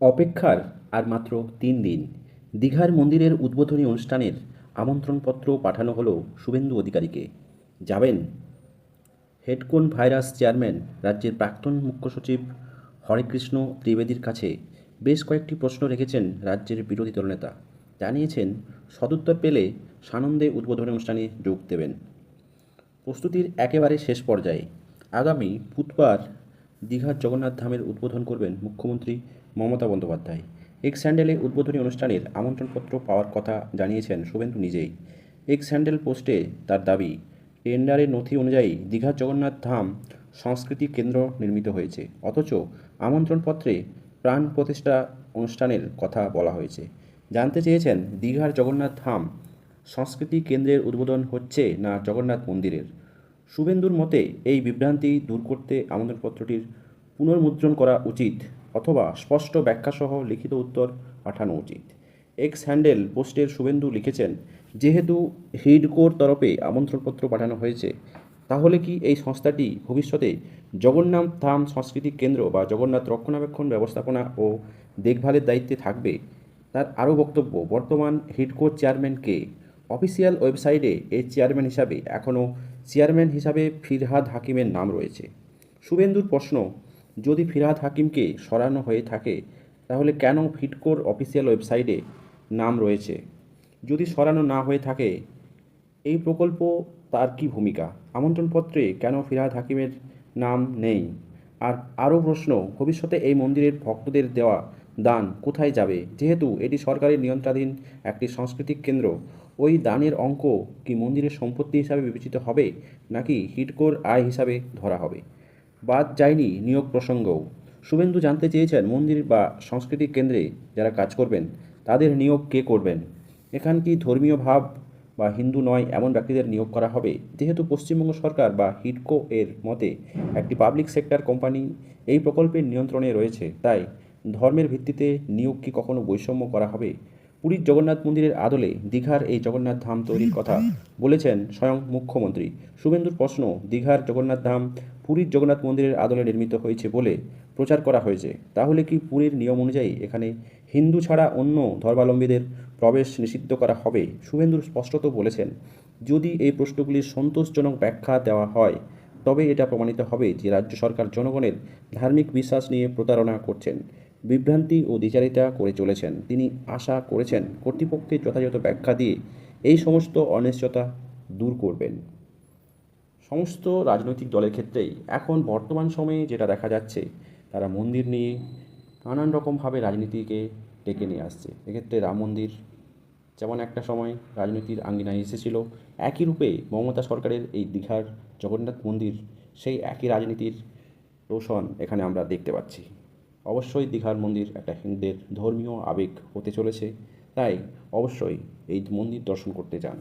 অপেক্ষার আর মাত্র তিন দিন। দীঘার মন্দিরের উদ্বোধনী অনুষ্ঠানের আমন্ত্রণপত্র পাঠানো হলো শুভেন্দু অধিকারীকে। যাবেন? হেডকোন ভাইরাস চেয়ারম্যান রাজ্যের প্রাক্তন মুখ্য সচিব হরেকৃষ্ণ ত্রিবেদীর কাছে বেশ কয়েকটি প্রশ্ন রেখেছেন রাজ্যের বিরোধী দলনেতা। জানিয়েছেন, সদুত্তর পেলে সানন্দে উদ্বোধনী অনুষ্ঠানে যোগ দেবেন। প্রস্তুতির একেবারে শেষ পর্যায়ে আগামী বুধবার দীঘার জগন্নাথ ধামের উদ্বোধন করবেন মুখ্যমন্ত্রী মমতা বন্দ্যোপাধ্যায়। এক্স স্যান্ডেলে উদ্বোধনী অনুষ্ঠানের আমন্ত্রণপত্র পাওয়ার কথা জানিয়েছেন শুভেন্দু নিজেই। এক্স স্যান্ডেল পোস্টে তার দাবি টেন্ডারের নথি অনুযায়ী দীঘার জগন্নাথ ধাম সংস্কৃতি কেন্দ্র নির্মিত হয়েছে। অথচ আমন্ত্রণপত্রে প্রাণ প্রতিষ্ঠা অনুষ্ঠানের কথা বলা হয়েছে। জানতে চেয়েছেন দীঘার জগন্নাথ ধাম সংস্কৃতি কেন্দ্রের উদ্বোধন হচ্ছে না জগন্নাথ মন্দিরের? শুভেন্দুর মতে, এই বিভ্রান্তি দূর করতে আমন্ত্রণপত্রটির পুনর্মুদ্রণ করা উচিত অথবা স্পষ্ট ব্যাখ্যাসহ লিখিত উত্তর পাঠানো উচিত। এক্স হ্যান্ডেল পোস্টের শুভেন্দু লিখেছেন, যেহেতু হিডকোর তরফে আমন্ত্রণপত্র পাঠানো হয়েছে, তাহলে কি এই সংস্থাটি ভবিষ্যতে জগন্নাথ ধাম সাংস্কৃতিক কেন্দ্র বা জগন্নাথ রক্ষণাবেক্ষণ ব্যবস্থাপনা ও দেখভালের দায়িত্বে থাকবে? তার আরও বক্তব্য, বর্তমান হিডকোর চেয়ারম্যান কে? অফিসিয়াল ওয়েবসাইটে এর চেয়ারম্যান হিসাবে এখনও চেয়ারম্যান হিসাবে ফিরহাদ হাকিমের নাম রয়েছে। শুভেন্দুর প্রশ্ন যদি ফিরহাদ হাকিমকে সরানো হয়ে থাকে, তাহলে কেন ফিডকোর অফিসিয়াল ওয়েবসাইটে নাম রয়েছে? যদি সরানো না হয়ে থাকে, এই প্রকল্প তার কি ভূমিকা? আমন্ত্রণপত্রে কেন ফিরহাদ হাকিমের নাম নেই? আর আরও প্রশ্ন, ভবিষ্যতে এই মন্দিরের ভক্তদের দেওয়া দান কোথায় যাবে? যেহেতু এটি সরকারের নিয়ন্ত্রণাধীন একটি সাংস্কৃতিক কেন্দ্র, ওই দানের অঙ্ক কি মন্দিরের সম্পত্তি হিসাবে বিবেচিত হবে, নাকি হিডকোর আয় হিসাবে ধরা হবে? বাদ যায়নি নিয়োগ প্রসঙ্গও। শুভেন্দু জানতে চেয়েছেন মন্দির বা সাংস্কৃতিক কেন্দ্রে যারা কাজ করবেন, তাদের নিয়োগ কে করবেন? এখান কি ধর্মীয় ভাব বা হিন্দু নয় এমন ব্যক্তিদের নিয়োগ করা হবে? যেহেতু পশ্চিমবঙ্গ সরকার বা হিডকো এর মতে একটি পাবলিক সেক্টর কোম্পানি এই প্রকল্পের নিয়ন্ত্রণে রয়েছে, তাই ধর্মের ভিত্তিতে নিয়োগ কি কখনো বৈষম্য করা হবে? পুরীর জগন্নাথ মন্দিরের আদলে দীঘার এই জগন্নাথ ধাম তৈরির কথা বলেছেন স্বয়ং মুখ্যমন্ত্রী। শুভেন্দুর প্রশ্ন, দীঘার জগন্নাথ ধাম পুরীর জগন্নাথ মন্দিরের আদলে নির্মিত হয়েছে বলে প্রচার করা হয়েছে। তাহলে কি পুরীর নিয়ম অনুযায়ী এখানে হিন্দু ছাড়া অন্য ধর্মাবলম্বীদের প্রবেশ নিষিদ্ধ করা হবে? শুভেন্দুর স্পষ্টত বলেছেন, যদি এই প্রশ্নগুলির সন্তোষজনক ব্যাখ্যা দেওয়া হয়, তবে এটা প্রমাণিত হবে যে রাজ্য সরকার জনগণের ধার্মিক বিশ্বাস নিয়ে প্রতারণা করছেন। বিভ্রান্তি ও দ্বিচারিতা করে চলেছেন। তিনি আশা করেছেন কর্তৃপক্ষের যথাযথ ব্যাখ্যা দিয়ে এই সমস্ত অনিশ্চয়তা দূর করবেন। সমস্ত রাজনৈতিক দলের ক্ষেত্রেই এখন বর্তমান সময়ে যেটা দেখা যাচ্ছে, তারা মন্দির নিয়ে নানান রকমভাবে রাজনীতিকে ডেকে নিয়ে আসছে। এক্ষেত্রে রাম মন্দির যেমন একটা সময় রাজনীতির আঙ্গিনায় এসেছিল, একই রূপে মমতা সরকারের এই দীঘার জগন্নাথ মন্দির, সেই একই রাজনীতির রোশন এখানে আমরা দেখতে পাচ্ছি। অবশ্যই দীঘার মন্দির একটা হিন্দুদের ধর্মীয় আবেগ হতে চলেছে। তাই অবশ্যই এই মন্দির দর্শন করতে যান।